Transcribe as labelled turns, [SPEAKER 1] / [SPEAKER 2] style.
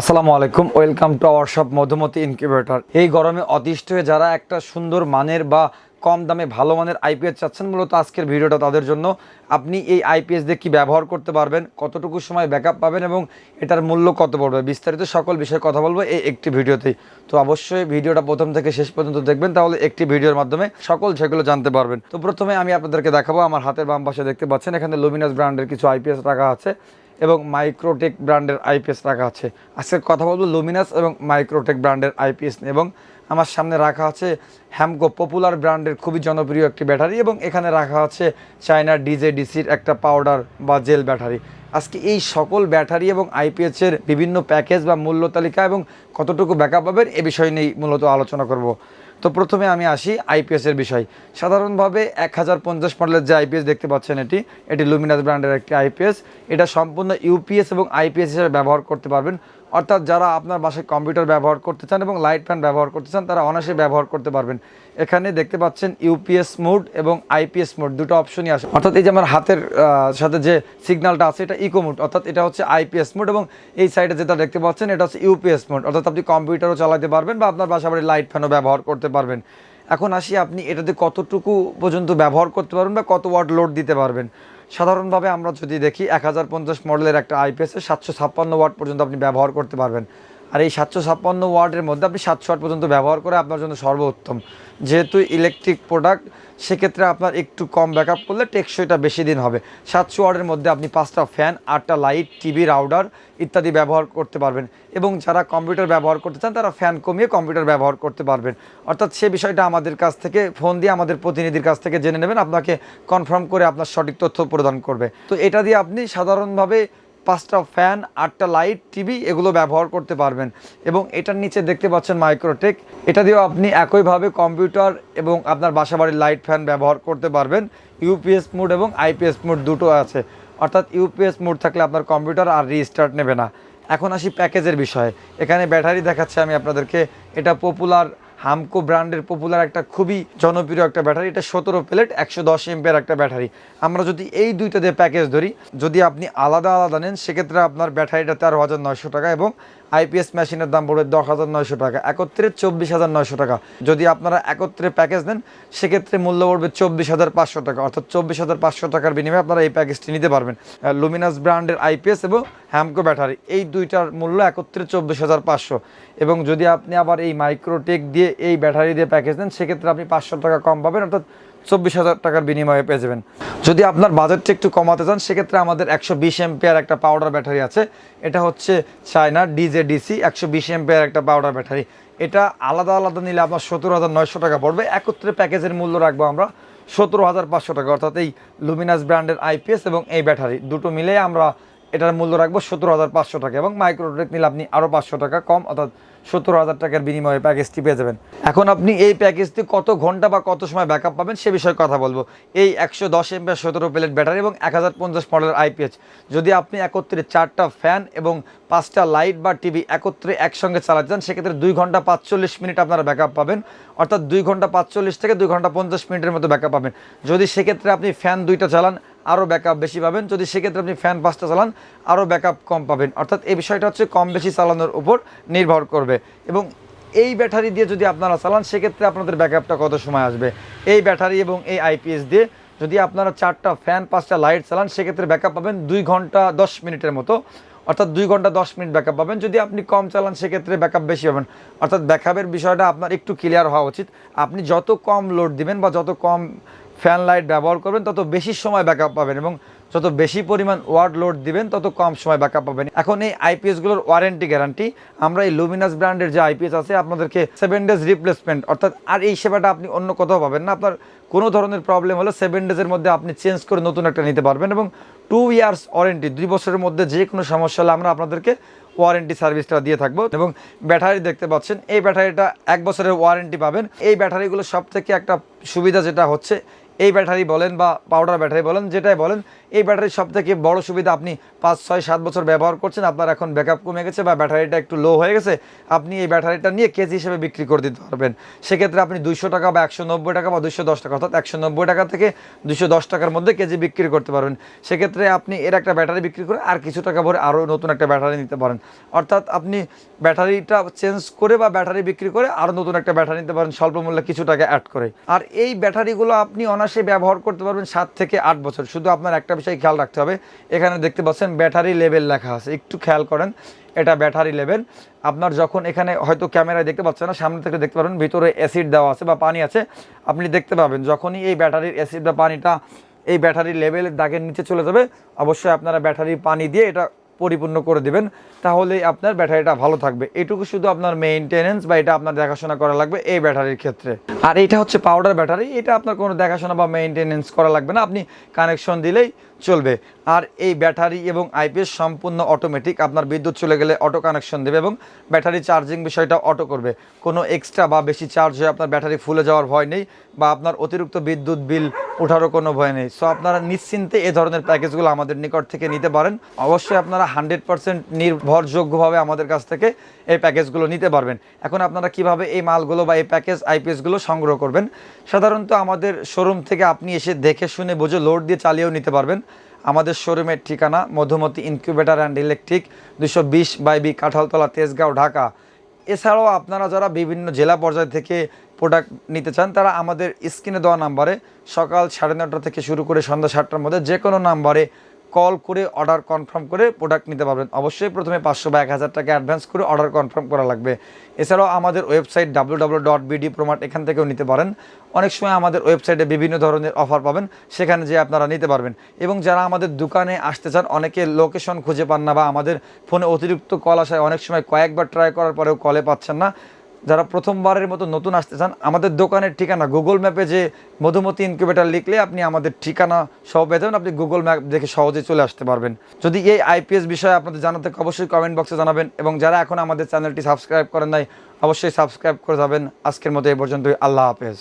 [SPEAKER 1] আসসালামু আলাইকুম, welcome to our shop Madhumati incubator. এই গরমে অতিষ্ঠ হয়ে যারা একটা সুন্দর মানের বা কম দামে ভালো মানের আইপিএস চাচ্ছেন, মূলত আজকের ভিডিওটা তাদের জন্য। আপনি এই আইপিএস দিয়ে কী ব্যবহার করতে পারবেন, কতটুকু সময় ব্যাকআপ পাবেন এবং এটার মূল্য কত পড়বে? বিস্তারিত সকল বিষয়ে কথা বলব এই একটি ভিডিওতেই। তো অবশ্যই ভিডিওটা প্রথম থেকে শেষ পর্যন্ত দেখবেন, তাহলে একটি ভিডিওর মাধ্যমে সকল সেগুলো জানতে পারবেন। তো প্রথমে আমি আপনাদেরকে দেখাবো, আমার হাতের বাম পাশে দেখতে পাচ্ছেন, এখানে লুমিনাস ব্র্যান্ডের কিছু আইপিএস রাখা আছে। এবং মাইক্রোটেক ব্র্যান্ডের আইপিএস রাখা আছে। আজকে কথা বলব লুমিনাস এবং মাইক্রোটেক ব্র্যান্ডের আইপিএস এবং আমার সামনে রাখা আছে হ্যামকো পপুলার ব্র্যান্ডের খুবই জনপ্রিয় একটি ব্যাটারি এবং এখানে রাখা আছে চায়নার ডিজেডিসির একটা পাউডার বা জেল ব্যাটারি। আজকে এই সকল ব্যাটারি এবং আইপিএসের বিভিন্ন প্যাকেজ বা মূল্য তালিকা এবং কতটুকু ব্যাকআপ পাবেন এ বিষয় নিয়েই মূলত আলোচনা করব। তো প্রথমে আমি আসি আইপিএসের বিষয়। সাধারণভাবে এক হাজার পঞ্চাশ মডেলের যে আইপিএস দেখতে পাচ্ছেন এটি এটি লুমিনাস ব্র্যান্ডের একটি আইপিএস এটা সম্পূর্ণ ইউপিএস এবং আইপিএস হিসেবে ব্যবহার করতে পারবেন। অর্থাৎ যারা আপনার বাসায় কম্পিউটার ব্যবহার করতে চান এবং লাইট ফ্যান ব্যবহার করতে চান, তারা অনায়াসে ব্যবহার করতে পারবেন। এখানে দেখতে পাচ্ছেন ইউপিএস মোড এবং আইপিএস মোড, দুটো অপশনই আছে। অর্থাৎ এই যে আমার হাতের সাথে যে সিগন্যালটা আছে, এটা ইকো মোড অর্থাৎ এটা হচ্ছে আইপিএস মোড এবং এই সাইডে যেটা দেখতে পাচ্ছেন, এটা হচ্ছে ইউপিএস মোড। অর্থাৎ আপনি কম্পিউটারও চালাতে পারবেন বা আপনার বাসা বাড়ির লাইট ফ্যানও ব্যবহার করতে পারবেন। এখন আসি আপনি এটাতে কতটুকু পর্যন্ত ব্যবহার করতে পারবেন বা কত ওয়াট লোড দিতে পারবেন। সাধারণভাবে আমরা যদি দেখি, এক হাজার পঞ্চাশ মডেলের একটা আইপিএসে সাতশো ছাপ্পান্ন ওয়াট পর্যন্ত আপনি ব্যবহার করতে পারবেন। আর এই সাতশো ছাপ্পান্ন ওয়াটের মধ্যে আপনি সাতশো ওয়াট পর্যন্ত ব্যবহার করে আপনার জন্য সর্বোত্তম। যেহেতু ইলেকট্রিক প্রোডাক্ট সেক্ষেত্রে আপনার একটু কম ব্যাকআপ করলে টেকসইটা বেশি দিন হবে। সাতশো ওয়াটের মধ্যে আপনি পাঁচটা ফ্যান আটটা লাইট টিভি রাউডার ইত্যাদি ব্যবহার করতে পারবেন। এবং যারা কম্পিউটার ব্যবহার করতে চান, তারা ফ্যান কমিয়ে কম্পিউটার ব্যবহার করতে পারবেন। অর্থাৎ সে বিষয়টা আমাদের কাছ থেকে ফোন দিয়ে আমাদের প্রতিনিধির কাছ থেকে জেনে নেবেন। আপনাকে কনফার্ম করে আপনার সঠিক তথ্য প্রদান করবে। তো এটা দিয়ে আপনি সাধারণভাবে পাঁচটা ফ্যান, আটটা লাইট, টিভি এগুলো ব্যবহার করতে পারবেন। এবং এটার নিচে দেখতে পাচ্ছেন মাইক্রোটেক এটা দিয়েও আপনি একইভাবে কম্পিউটার এবং আপনার বাসাবাড়ির লাইট ফ্যান ব্যবহার করতে পারবেন। ইউপিএস মোড এবং আইপিএস মোড দুটো আছে। অর্থাৎ ইউপিএস মোড থাকলে আপনার কম্পিউটার আর রিস্টার্ট নেবে না। এখন আসি প্যাকেজের বিষয়ে। এখানে ব্যাটারি দেখাচ্ছে আমি আপনাদেরকে। এটা পপুলার হামকো ব্র্যান্ডের পপুলার একটা খুবই জনপ্রিয় একটা ব্যাটারি, এটা সতেরো প্লেট, একশো দশ এমপের একটা ব্যাটারি। আমরা যদি এই দুইটা দিয়ে প্যাকেজ ধরি, যদি আপনি আলাদা আলাদা নেন, সেক্ষেত্রে আপনার ব্যাটারিটা তেরো হাজার নয়শো টাকা এবং আইপিএস মেশিনের দাম পড়বে দশ হাজার নয়শো টাকা, একত্রে চব্বিশ হাজার নয়শো টাকা। যদি আপনারা একত্রে প্যাকেজ নেন, সেক্ষেত্রে মূল্য পড়বে চব্বিশ হাজার পাঁচশো টাকা। অর্থাৎ চব্বিশ হাজার পাঁচশো টাকার বিনিময়ে আপনারা এই প্যাকেজটি নিতে পারবেন। লুমিনাস ব্র্যান্ডের আইপিএস এবং হ্যামকো ব্যাটারি, এই দুইটার মূল্য একত্রে চব্বিশ হাজার পাঁচশো। এবং যদি আপনি আবার এই মাইক্রোটেক দিয়ে এই ব্যাটারি দিয়ে প্যাকেজ নেন, সেক্ষেত্রে আপনি পাঁচশো টাকা কম পাবেন, অর্থাৎ চব্বিশ হাজার টাকার বিনিময়ে পেয়ে যাবেন। যদি আপনার বাজেটটা একটু কমাতে চান, সেক্ষেত্রে আমাদের একশো বিশ এমপিয়ার একটা পাউডার ব্যাটারি আছে। এটা হচ্ছে চায়নার ডিজেডিসি একশো বিশ এমপিয়ার একটা পাউডার ব্যাটারি। এটা আলাদা আলাদা নিলে আপনার সতেরো হাজার নয়শো টাকা পড়বে। একত্রে প্যাকেজের মূল্য রাখব আমরা সতেরো হাজার পাঁচশো টাকা। অর্থাৎ এই লুমিনাস ব্র্যান্ডের আইপিএস এবং এই ব্যাটারি। দুটো মিলে আমরা এটার মূল্য রাখব সতেরো হাজার পাঁচশো টাকা এবং মাইক্রোটেক নিলে আপনি আরও পাঁচশো টাকা কম, অর্থাৎ সতেরো হাজার টাকার বিনিময়ে প্যাকেজটি পেয়ে যাবেন। এখন আপনি এই প্যাকেজটি কত ঘণ্টা বা কত সময় ব্যাকআপ পাবেন সে বিষয়ে কথা বলব। এই একশো দশ এমপিয়ার সতেরো প্লেট ব্যাটারি এবং এক হাজার পঞ্চাশ মডেলের আইপিএস যদি আপনি একত্রে চারটা ফ্যান এবং পাঁচটা লাইট বা টিভি একত্রে একসঙ্গে চালাতে চান, সেক্ষেত্রে দুই ঘণ্টা পাঁচচল্লিশ মিনিট আপনারা ব্যাকআপ পাবেন। অর্থাৎ দুই ঘণ্টা পাঁচচল্লিশ থেকে দুই ঘণ্টা পঞ্চাশ মিনিটের মতো ব্যাকআপ পাবেন। যদি সেক্ষেত্রে আপনি ফ্যান দুইটা চালান আরও ব্যাকআপ বেশি পাবেন। যদি সেক্ষেত্রে আপনি ফ্যান পাঁচটা চালান আরও ব্যাকআপ কম পাবেন। অর্থাৎ এই বিষয়টা হচ্ছে কম বেশি চালানোর উপর নির্ভর করবে। এবং এই ব্যাটারি দিয়ে যদি আপনারা চালান, সেক্ষেত্রে আপনাদের ব্যাকআপটা কত সময় আসবে? এই ব্যাটারি এবং এই আইপিএস দিয়ে যদি আপনারা চারটা ফ্যান পাঁচটা লাইট চালান, সেক্ষেত্রে ব্যাকআপ পাবেন দুই ঘণ্টা দশ মিনিটের মতো। অর্থাৎ দুই ঘণ্টা দশ মিনিট ব্যাকআপ পাবেন। যদি আপনি কম চালান, সেক্ষেত্রে ব্যাকআপ বেশি পাবেন। অর্থাৎ ব্যাকআপের বিষয়টা আপনার একটু ক্লিয়ার হওয়া উচিত। আপনি যত কম লোড দিবেন বা যত কম ফ্যান লাইট ব্যবহার করবেন, তত বেশি সময় ব্যাকআপ পাবেন এবং যত বেশি পরিমাণ ওয়ার্ড লোড দিবেন, তত কম সময় ব্যাকআপ পাবেন। এখন এই আইপিএসগুলোর ওয়ারেন্টি গ্যারান্টি আমরা এই লুমিনাস ব্র্যান্ডের যে আইপিএস আছে, আপনাদেরকে সেভেন ডেজ রিপ্লেসমেন্ট অর্থাৎ আর এই সেবাটা আপনি অন্য কোথাও পাবেন না। আপনার কোনো ধরনের প্রবলেম হলে সেভেন ডেজের মধ্যে আপনি চেঞ্জ করে নতুন একটা নিতে পারবেন এবং টু ইয়ার্স ওয়ারেন্টি দুই বছরের মধ্যে যে কোনো সমস্যা হলে আমরা আপনাদেরকে ওয়ারেন্টি সার্ভিসটা দিয়ে থাকব। এবং ব্যাটারি দেখতে পাচ্ছেন, এই ব্যাটারিটা এক বছরের ওয়ারেন্টি পাবেন। এই ব্যাটারিগুলো সব থেকে একটা সুবিধা যেটা হচ্ছে এই ব্যাটারি বলেন বা পাউডার ব্যাটারি বলেন, যেটাই বলেন, এই ব্যাটারির সব থেকে বড় সুবিধা আপনি পাঁচ, ছয়, সাত বছর ব্যবহার করছেন, আপনার এখন ব্যাকআপ কমে গেছে বা ব্যাটারিটা একটু লো হয়ে গেছে, আপনি এই ব্যাটারিটা নিয়ে কেজি হিসেবে বিক্রি করে দিতে পারবেন। সেক্ষেত্রে আপনি দুইশো টাকা বা একশো নব্বই টাকা বা দুশো দশ টাকা, অর্থাৎ একশো নব্বই টাকা থেকে দুশো দশ টাকার মধ্যে কেজি বিক্রি করতে পারবেন। সেক্ষেত্রে আপনি এর একটা ব্যাটারি বিক্রি করে আর কিছু টাকা ভরে আরও নতুন একটা ব্যাটারি নিতে পারেন। অর্থাৎ আপনি ব্যাটারিটা চেঞ্জ করে বা ব্যাটারি বিক্রি করে আরও নতুন একটা ব্যাটারি নিতে পারেন, স্বল্প মূল্যে কিছু টাকা অ্যাড করে। আর এই ব্যাটারিগুলো আপনি অনায়াসে ব্যবহার করতে পারবেন সাত থেকে আট বছর। শুধু আপনার একটা বিষয় খেয়াল রাখতে হবে। এখানে দেখতে পাচ্ছেন ব্যাটারি লেভেল লেখা আছে। একটু খেয়াল করেন, এটা ব্যাটারি লেভেল। আপনার যখন এখানে হয়তো ক্যামেরায় দেখতে পাচ্ছেন না, সামনে থেকে দেখতে পারবেন, ভিতরে অ্যাসিড দেওয়া আছে বা পানি আছে। আপনি দেখতে পাবেন, যখনই এই ব্যাটারির অ্যাসিড বা পানিটা এই ব্যাটারি লেভেলের দাগের নিচে চলে যাবে, অবশ্যই আপনারা ব্যাটারি পানি দিয়ে এটা পরিপূর্ণ করে দেবেন তাহলে আপনার ব্যাটারিটা ভালো থাকবে। এটুকু শুধু আপনার মেনটেনেন্স বা এটা আপনার দেখাশোনা করা লাগবে এই ব্যাটারির ক্ষেত্রে। আর এটা হচ্ছে পাউডার ব্যাটারি এটা আপনার কোনো দেখাশোনা বা মেইনটেনেন্স করা লাগবে না। আপনি কানেকশন দিলেই চলবে। আর এই ব্যাটারি এবং আইপিএস সম্পূর্ণ অটোমেটিক আপনার বিদ্যুৎ চলে গেলে অটো কানেকশন দেবে এবং ব্যাটারি চার্জিং বিষয়টা অটো করবে। কোনো এক্সট্রা বা বেশি চার্জ হয়ে আপনার ব্যাটারি ফুলে যাওয়ার ভয় নেই বা আপনার অতিরিক্ত বিদ্যুৎ বিল ওঠারও কোনো ভয় নেই। সো আপনারা নিশ্চিন্তে এ ধরনের প্যাকেজগুলো আমাদের নিকট থেকে নিতে পারেন। অবশ্যই আপনারা হান্ড্রেড পার্সেন্ট নির্ভরযোগ্যভাবে আমাদের কাছ থেকে এই প্যাকেজগুলো নিতে পারবেন। এখন আপনারা কীভাবে এই মালগুলো বা এই প্যাকেজ আইপিএসগুলো সংগ্রহ করবেন? সাধারণত আমাদের শোরুম থেকে আপনি এসে দেখে শুনে বুঝে লোড দিয়ে চালিয়েও নিতে পারবেন। আমাদের শোরুমের ঠিকানা মধুমতি ইনকিউবেটার অ্যান্ড ইলেকট্রিক, দুশো বিশ বাই বি কাঁঠালতলা, তেজগাঁও, ঢাকা। এছাড়াও আপনারা যারা বিভিন্ন জেলা পর্যায় থেকে প্রোডাক্ট নিতে চান, তারা আমাদের স্ক্রিনে দেওয়া নাম্বারে সকাল সাড়ে নটা থেকে শুরু করে সন্ধ্যা সাতটার মধ্যে যে কোনো নাম্বারে কল করে অর্ডার কনফার্ম করে প্রোডাক্ট নিতে পারবেন। অবশ্যই প্রথমে পাঁচশো বা এক হাজার টাকা অ্যাডভান্স করে অর্ডার কনফার্ম করা লাগবে। এছাড়াও আমাদের website W W dot BD প্রোমাট এখান থেকেও নিতে পারেন। অনেক সময় আমাদের ওয়েবসাইটে বিভিন্ন ধরনের অফার পাবেন, সেখানে যে আপনারা নিতে পারবেন। এবং যারা আমাদের দোকানে আসতে চান, অনেকে লোকেশন খুঁজে পান না বা আমাদের ফোনে অতিরিক্ত কল আসায় অনেক সময় কয়েকবার ট্রাই করার পরেও কলে পাচ্ছেন না। যারা প্রথমবারের মতো নতুন আসতে চান, আমাদের দোকানের ঠিকানা গুগল ম্যাপে যে মধুমতি ইনকিউবেটার লিখলে আপনি আমাদের ঠিকানা সহ পেয়ে যাবেন। আপনি গুগল ম্যাপ দেখে সহজে চলে আসতে পারবেন। যদি এই আইপিএস বিষয়ে আপনাদের জানাতে থাকে, অবশ্যই কমেন্ট বক্সে জানাবেন এবং যারা এখন আমাদের চ্যানেলটি সাবস্ক্রাইব করেন নাই, অবশ্যই সাবস্ক্রাইব করে যাবেন। আজকের মতো এই পর্যন্তই। আল্লাহ হাফেজ।